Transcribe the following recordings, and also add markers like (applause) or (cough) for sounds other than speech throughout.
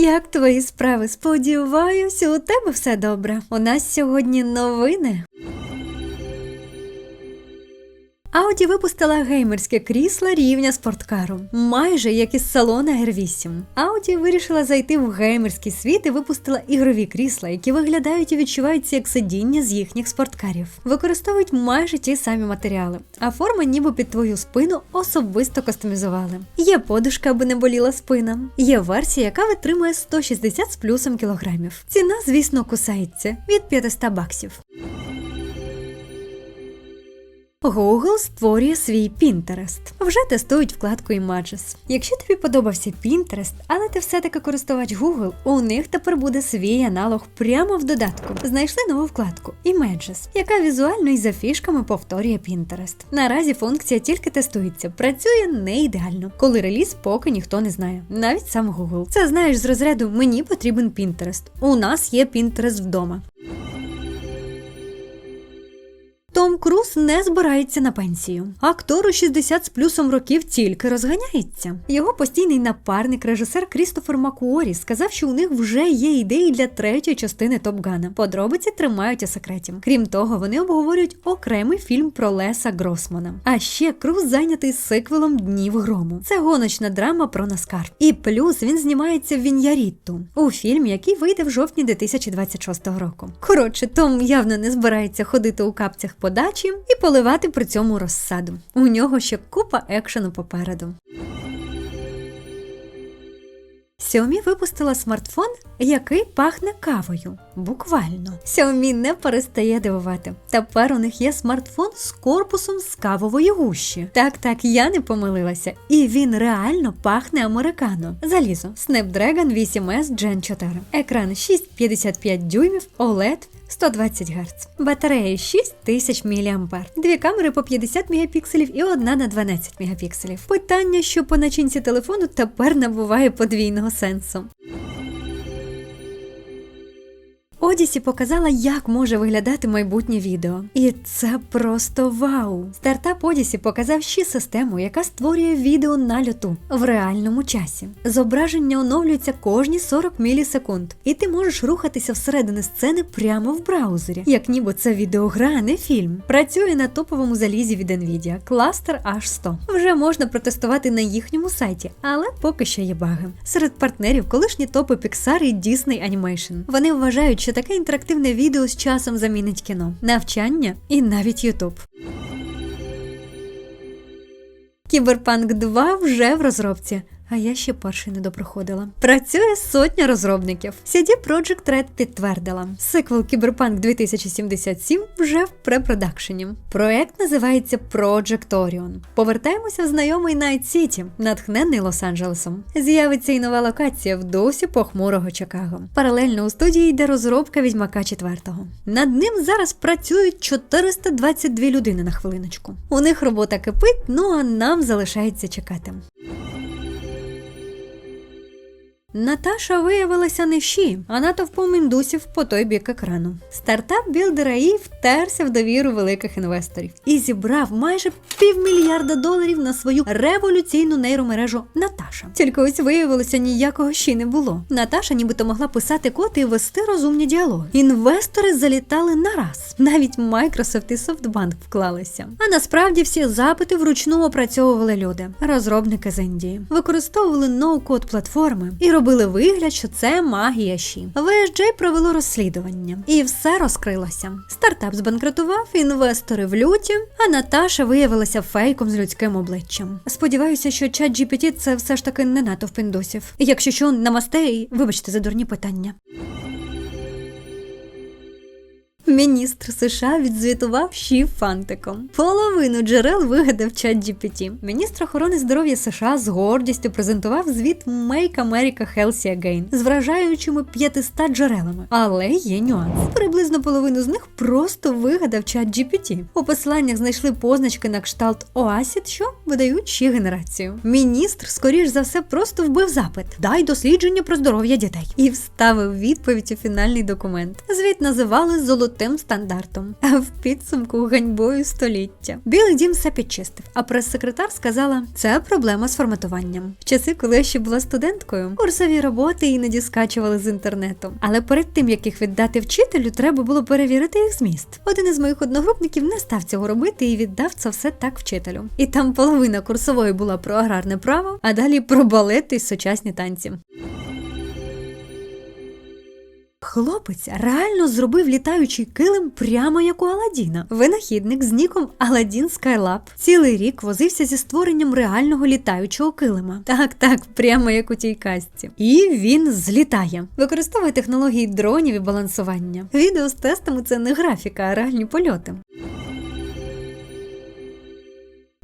Як твої справи? Сподіваюся, у тебе все добре. У нас сьогодні новини. Audi випустила геймерське крісло рівня спорткару, майже як із салона R8. Audi вирішила зайти в геймерський світ і випустила ігрові крісла, які виглядають і відчуваються як сидіння з їхніх спорткарів. Використовують майже ті самі матеріали, а форма ніби під твою спину особисто кастомізували. Є подушка, аби не боліла спина. Є версія, яка витримує 160 з плюсом кілограмів. Ціна, звісно, кусається від 500 баксів. Google створює свій Pinterest. Вже тестують вкладку Images. Якщо тобі подобався Pinterest, але ти все-таки користувач Google, у них тепер буде свій аналог прямо в додатку. Знайшли нову вкладку Images, яка візуально і за фішками повторює Pinterest. Наразі функція тільки тестується, працює не ідеально. Коли реліз, поки ніхто не знає, навіть сам Google. Це знаєш з розряду Мені потрібен Pinterest. У нас є Pinterest вдома. Том Круз не збирається на пенсію. Актору 60 з плюсом років тільки розганяється. Його постійний напарник, режисер Крістофер Макуорі, сказав, що у них вже є ідеї для третьої частини Топ Гана. Подробиці тримають у секреті. Крім того, вони обговорюють окремий фільм про Леса Гросмана. А ще Круз зайнятий сиквелом Днів грому. Це гоночна драма про Наскар. І плюс він знімається в Віньярітту у фільмі, який вийде в жовтні 2026 року. Коротше, Том явно не збирається ходити у капцях подачі і поливати при цьому розсаду. У нього ще купа екшену попереду. Xiaomi випустила смартфон, який пахне кавою. Буквально. Xiaomi не перестає дивувати. Тепер у них є смартфон з корпусом з кавової гущі. Так, так, я не помилилася. І він реально пахне американо. Залізо. Snapdragon 8S Gen 4. Екран 6,55 дюймів, OLED 120 Гц. Батарея 6000 мА. Дві камери по 50 Мп і одна на 12 Мп. Питання, що по начинці телефону тепер набуває подвійного сенсу. Одісі показала, як може виглядати майбутнє відео. І це просто вау! Стартап Одісі показав ще систему, яка створює відео на льоту в реальному часі. Зображення оновлюється кожні 40 мілісекунд, і ти можеш рухатися всередини сцени прямо в браузері, як ніби це відеогра, а не фільм. Працює на топовому залізі від Nvidia Cluster H100. Вже можна протестувати на їхньому сайті, але поки що є баги. Серед партнерів колишні топи Pixar і Disney Animation. Вони вважають, що таке інтерактивне відео з часом замінить кіно, навчання і навіть Ютуб. Кіберпанк 2 вже в розробці. А я ще перший не допроходила. Працює сотня розробників. CD Projekt Red підтвердила. Сиквел Кіберпанк 2077 вже в препродакшені. Проект називається Project Orion. Повертаємося в знайомий Найт Сіті, натхнений Лос-Анджелесом. З'явиться і нова локація в досі похмурого Чикаго. Паралельно у студії йде розробка Відьмака 4. Над ним зараз працюють 422 людини на хвилиночку. У них робота кипить, ну а нам залишається чекати. Наташа виявилася не щі, а натовпом індусів по той бік екрану. Стартап білдера і втерся в довіру великих інвесторів і зібрав майже півмільярда доларів на свою революційну нейромережу Наташа. Тільки ось виявилося, ніякого щі не було. Наташа нібито могла писати код і вести розумні діалоги. Інвестори залітали на раз. Навіть Microsoft і SoftBank вклалися. А насправді всі запити вручну опрацьовували люди, розробники з Індії, використовували ноу-код платформи і робили вигляд, що це магія Ші. VSJ провело розслідування, і все розкрилося. Стартап збанкрутував, інвестори в люті, а Наташа виявилася фейком з людським обличчям. Сподіваюся, що чат GPT – це все ж таки не натовп індусів. Якщо що, намасте і вибачте за дурні питання. Міністр США відзвітував щі фантиком. Половину джерел вигадав чат GPT. Міністр охорони здоров'я США з гордістю презентував звіт Make America Healthy Again з вражаючими 500 джерелами. Але є нюанс. Приблизно половину з них просто вигадав чат GPT. У посиланнях знайшли позначки на кшталт OASID, що видають ще генерацію. Міністр, скоріш за все, просто вбив запит: дай дослідження про здоров'я дітей і вставив відповідь у фінальний документ. Звіт називали золотим золотим стандартом, а (laughs) в підсумку ганьбою століття. Білий дім все підчистив, а прес-секретар сказала: це проблема з форматуванням. В часи, коли я ще була студенткою, курсові роботи іноді скачували з інтернету. Але перед тим як їх віддати вчителю, треба було перевірити їх зміст. Один із моїх одногрупників не став цього робити і віддав це все так вчителю. І там половина курсової була про аграрне право, а далі про балет і сучасні танці. Хлопець реально зробив літаючий килим прямо як у Аладдіна. Винахідник з ніком Аладдін Скайлаб цілий рік возився зі створенням реального літаючого килима. Так, так, прямо як у тій казці. І він злітає. Використовує технології дронів і балансування. Відео з тестами це не графіка, а реальні польоти.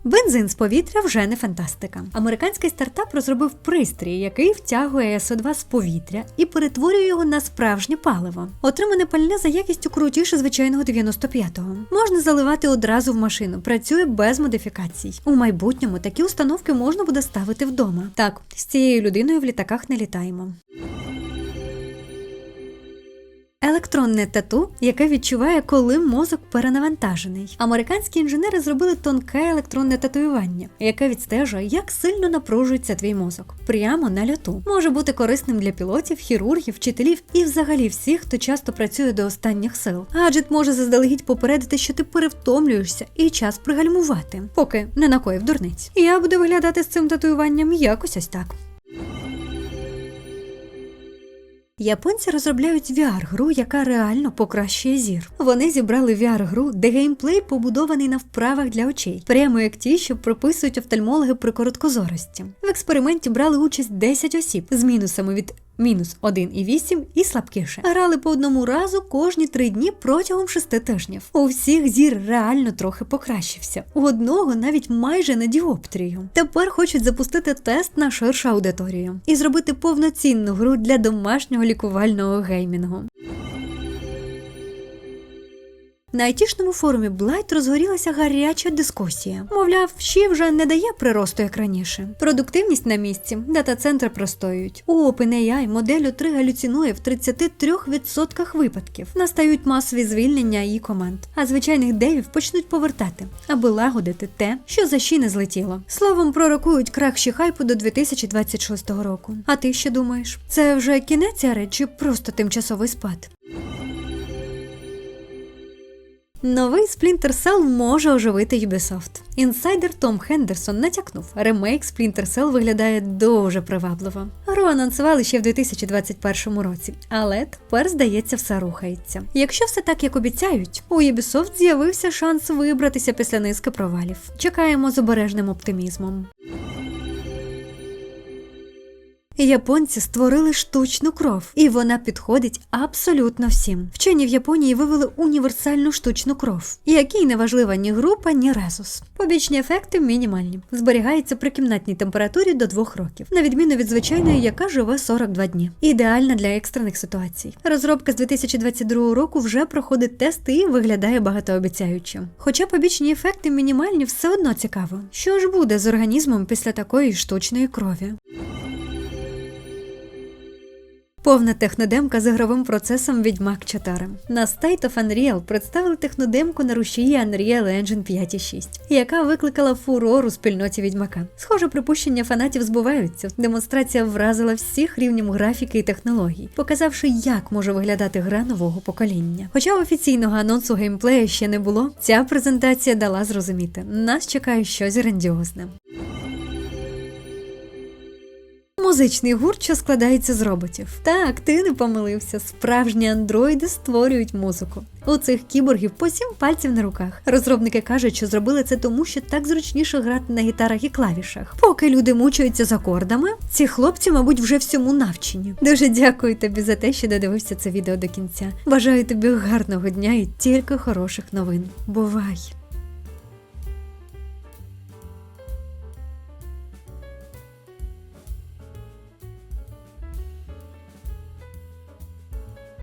Бензин з повітря вже не фантастика. Американський стартап розробив пристрій, який втягує СО2 з повітря і перетворює його на справжнє паливо. Отримане пальне за якістю крутіше звичайного 95-го. Можна заливати одразу в машину, працює без модифікацій. У майбутньому такі установки можна буде ставити вдома. Так, з цією людиною в літаках не літаємо. Електронне тату, яке відчуває, коли мозок перенавантажений. Американські інженери зробили тонке електронне татуювання, яке відстежує, як сильно напружується твій мозок. Прямо на льоту. Може бути корисним для пілотів, хірургів, вчителів і взагалі всіх, хто часто працює до останніх сил. Гаджет може заздалегідь попередити, що ти перевтомлюєшся і час пригальмувати, поки не накоїв дурниць. Я буду виглядати з цим татуюванням якось ось так. Японці розробляють VR-гру, яка реально покращує зір. Вони зібрали VR-гру, де геймплей побудований на вправах для очей, прямо як ті, що прописують офтальмологи при короткозорості. В експерименті брали участь 10 осіб з мінусами від мінус 1,8 і слабкіше. Грали по одному разу кожні три дні протягом шести тижнів. У всіх зір реально трохи покращився. У одного навіть майже на діоптрію. Тепер хочуть запустити тест на ширшу аудиторію і зробити повноцінну гру для домашнього лікувального геймінгу. На айтішному форумі Blight розгорілася гаряча дискусія. Мовляв, ще вже не дає приросту як раніше. Продуктивність на місці, дата-центри простоюють. У OpenAI модель 3 галюцінує в 33% випадків. Настають масові звільнення її команд, а звичайних девів почнуть повертати, аби лагодити те, що за щі не злетіло. Словом, пророкують крах ще хайпу до 2026 року. А ти що думаєш? Це вже кінець ери чи просто тимчасовий спад? Новий Splinter Cell може оживити Ubisoft. Інсайдер Том Хендерсон натякнув, ремейк Splinter Cell виглядає дуже привабливо. Гру анонсували ще в 2021 році, але тепер, здається, все рухається. Якщо все так, як обіцяють, у Ubisoft з'явився шанс вибратися після низки провалів. Чекаємо з обережним оптимізмом. Японці створили штучну кров, і вона підходить абсолютно всім. Вчені в Японії вивели універсальну штучну кров, якій не важлива ні група, ні резус. Побічні ефекти мінімальні. Зберігається при кімнатній температурі до 2 років, на відміну від звичайної, яка живе 42 дні. Ідеальна для екстрених ситуацій. Розробка з 2022 року вже проходить тести і виглядає багатообіцяюче. Хоча побічні ефекти мінімальні, все одно цікаво. Що ж буде з організмом після такої штучної крові? Повна технодемка з ігровим процесом Відьмак 4. На State of Unreal представили технодемку на рушії Unreal Engine 5.6, яка викликала фурор у спільноті відьмака. Схоже, припущення фанатів збуваються. Демонстрація вразила всіх рівнем графіки і технологій, показавши, як може виглядати гра нового покоління. Хоча офіційного анонсу геймплею ще не було, ця презентація дала зрозуміти, нас чекає щось грандіозне. Музичний гурт, що складається з роботів. Так, ти не помилився. Справжні андроїди створюють музику. У цих кіборгів по сім пальців на руках. Розробники кажуть, що зробили це тому, що так зручніше грати на гітарах і клавішах. Поки люди мучаються з акордами, ці хлопці, мабуть, вже всьому навчені. Дуже дякую тобі за те, що додивився це відео до кінця. Бажаю тобі гарного дня і тільки хороших новин. Бувай!